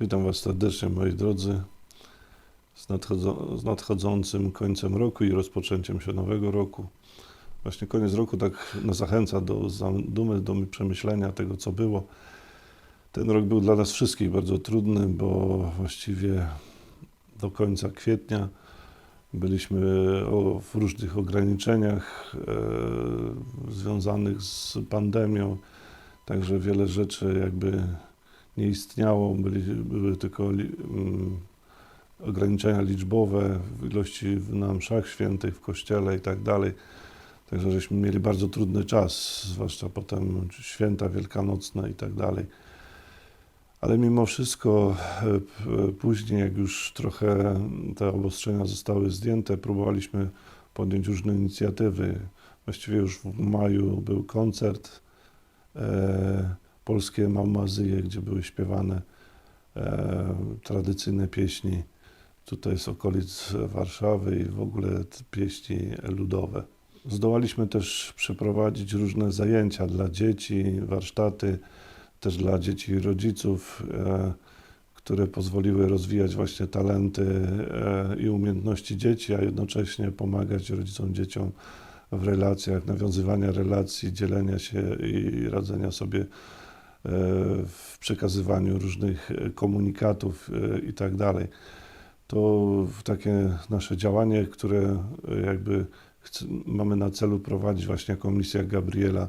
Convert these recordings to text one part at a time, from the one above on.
Witam Was serdecznie, moi drodzy, z, nadchodzo- z nadchodzącym końcem roku i rozpoczęciem się nowego roku. Właśnie koniec roku tak nas zachęca do zadumy, do przemyślenia tego, co było. Ten rok był dla nas wszystkich bardzo trudny, bo właściwie do końca kwietnia byliśmy o, w różnych ograniczeniach e, związanych z pandemią, także wiele rzeczy jakby nie istniało, byli, były tylko li, mm, ograniczenia liczbowe w ilości na mszach świętych, w kościele i tak dalej. Także żeśmy mieli bardzo trudny czas, zwłaszcza potem święta wielkanocne i tak dalej. Ale mimo wszystko e, później, jak już trochę te obostrzenia zostały zdjęte, próbowaliśmy podjąć różne inicjatywy. Właściwie już w maju był koncert e, polskie Mamazyje, gdzie były śpiewane e, tradycyjne pieśni tutaj z okolic Warszawy i w ogóle pieśni ludowe. Zdołaliśmy też przeprowadzić różne zajęcia dla dzieci, warsztaty też dla dzieci i rodziców, e, które pozwoliły rozwijać właśnie talenty e, i umiejętności dzieci, a jednocześnie pomagać rodzicom, dzieciom w relacjach, nawiązywania relacji, dzielenia się i radzenia sobie w przekazywaniu różnych e, komunikatów e, i tak dalej. To takie nasze działanie, które e, jakby mamy na celu prowadzić właśnie jako misja Gabriela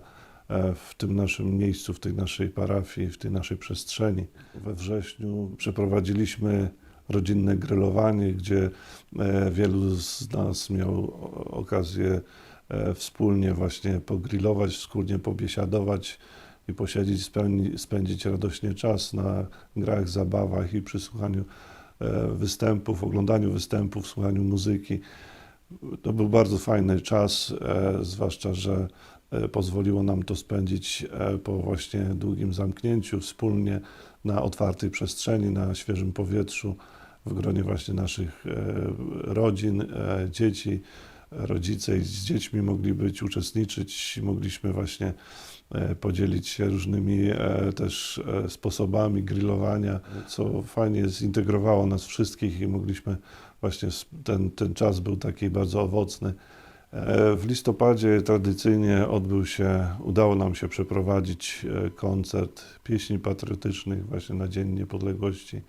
e, w tym naszym miejscu, w tej naszej parafii, w tej naszej przestrzeni. We wrześniu przeprowadziliśmy rodzinne grillowanie, gdzie e, wielu z nas miał okazję e, wspólnie właśnie pogrillować, wspólnie pobiesiadować i posiedzieć, spędzić radośnie czas na grach, zabawach i przysłuchaniu e, występów, oglądaniu występów, słuchaniu muzyki. To był bardzo fajny czas, e, zwłaszcza, że e, pozwoliło nam to spędzić po właśnie długim zamknięciu wspólnie na otwartej przestrzeni, na świeżym powietrzu, w gronie właśnie naszych rodzin, dzieci. Rodzice i z dziećmi mogli być, uczestniczyć, mogliśmy właśnie e, podzielić się różnymi e, też e, sposobami grillowania, co fajnie zintegrowało nas wszystkich i mogliśmy właśnie ten, ten czas był taki bardzo owocny. W listopadzie tradycyjnie odbył się, udało nam się przeprowadzić koncert pieśni patriotycznych właśnie na Dzień Niepodległości,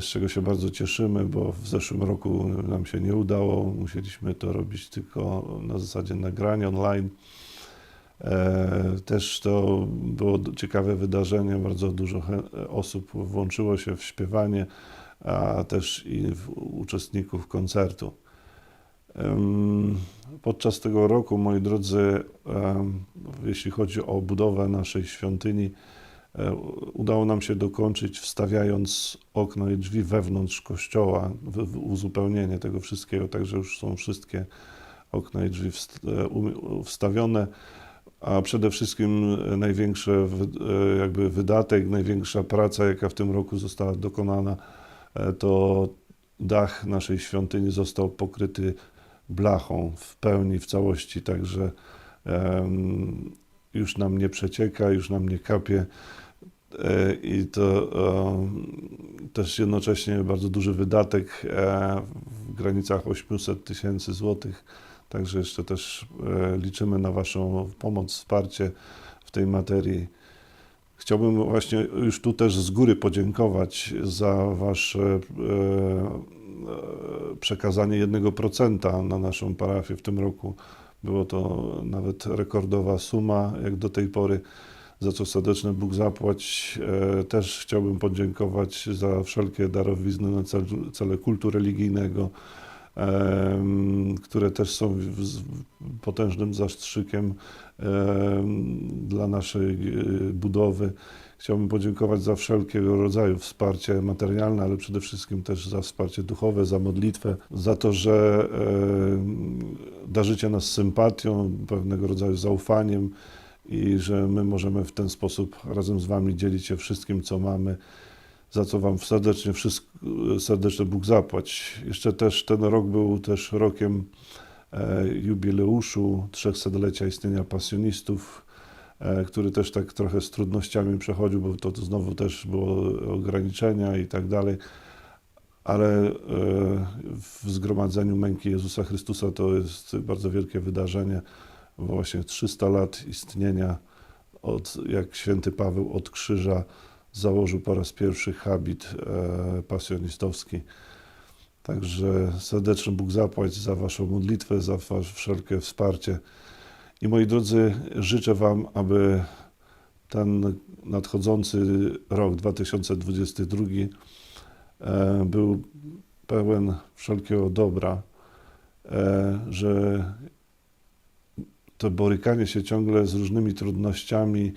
z czego się bardzo cieszymy, bo w zeszłym roku nam się nie udało. Musieliśmy to robić tylko na zasadzie nagrania online. E, Też to było ciekawe wydarzenie, bardzo dużo osób włączyło się w śpiewanie, a też i w uczestników koncertu. Podczas tego roku, moi drodzy, jeśli chodzi o budowę naszej świątyni, e, udało nam się dokończyć wstawiając okno i drzwi wewnątrz kościoła, w- uzupełnienie tego wszystkiego, także już są wszystkie okna i drzwi e, um- wstawione, a przede wszystkim e, największy e, jakby wydatek, największa praca, jaka w tym roku została dokonana, e, to dach naszej świątyni został pokryty blachą w pełni, w całości, także em, już nam nie przecieka, już nam nie kapie. e, i to em, też jednocześnie bardzo duży wydatek e, w granicach 800 tysięcy złotych, także jeszcze też e, liczymy na Waszą pomoc, wsparcie w tej materii. Chciałbym właśnie już tu też z góry podziękować za Wasze e, e, przekazanie 1% na naszą parafię w tym roku. Było to nawet rekordowa suma jak do tej pory, za co serdeczny Bóg zapłać. E, Też chciałbym podziękować za wszelkie darowizny na cel, cele kultu religijnego, które też są potężnym zastrzykiem em, dla naszej e, budowy. Chciałbym podziękować za wszelkiego rodzaju wsparcie materialne, ale przede wszystkim też za wsparcie duchowe, za modlitwę, za to, że darzycie nas sympatią, pewnego rodzaju zaufaniem i że my możemy w ten sposób razem z Wami dzielić się wszystkim, co mamy, za co Wam serdecznie, wszystko, serdecznie Bóg zapłać. Jeszcze też ten rok był też rokiem e, jubileuszu 300-lecia istnienia pasjonistów. e, który też tak trochę z trudnościami przechodził, bo to, to znowu też było ograniczenia i tak dalej. Ale e, w zgromadzeniu męki Jezusa Chrystusa to jest bardzo wielkie wydarzenie. Właśnie 300 lat istnienia, od, jak święty Paweł od krzyża założył po raz pierwszy habit e, pasjonistowski. Także serdeczny Bóg zapłać za Waszą modlitwę, za Wasze wszelkie wsparcie. I moi drodzy, życzę Wam, aby ten nadchodzący rok 2022 e, był pełen wszelkiego dobra, e, że to borykanie się ciągle z różnymi trudnościami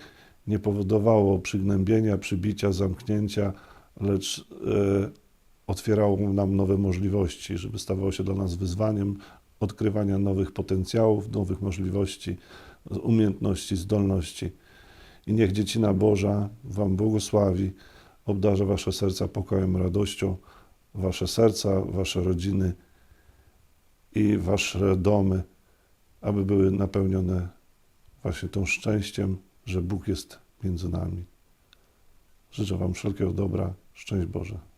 nie powodowało przygnębienia, przybicia, zamknięcia, lecz e, otwierało nam nowe możliwości, żeby stawało się dla nas wyzwaniem odkrywania nowych potencjałów, nowych możliwości, umiejętności, zdolności. I niech Dziecina Boża Wam błogosławi, obdarza Wasze serca pokojem, radością, Wasze serca, Wasze rodziny i Wasze domy, aby były napełnione właśnie tą szczęściem, że Bóg jest między nami. Życzę Wam wszelkiego dobra. Szczęść Boże.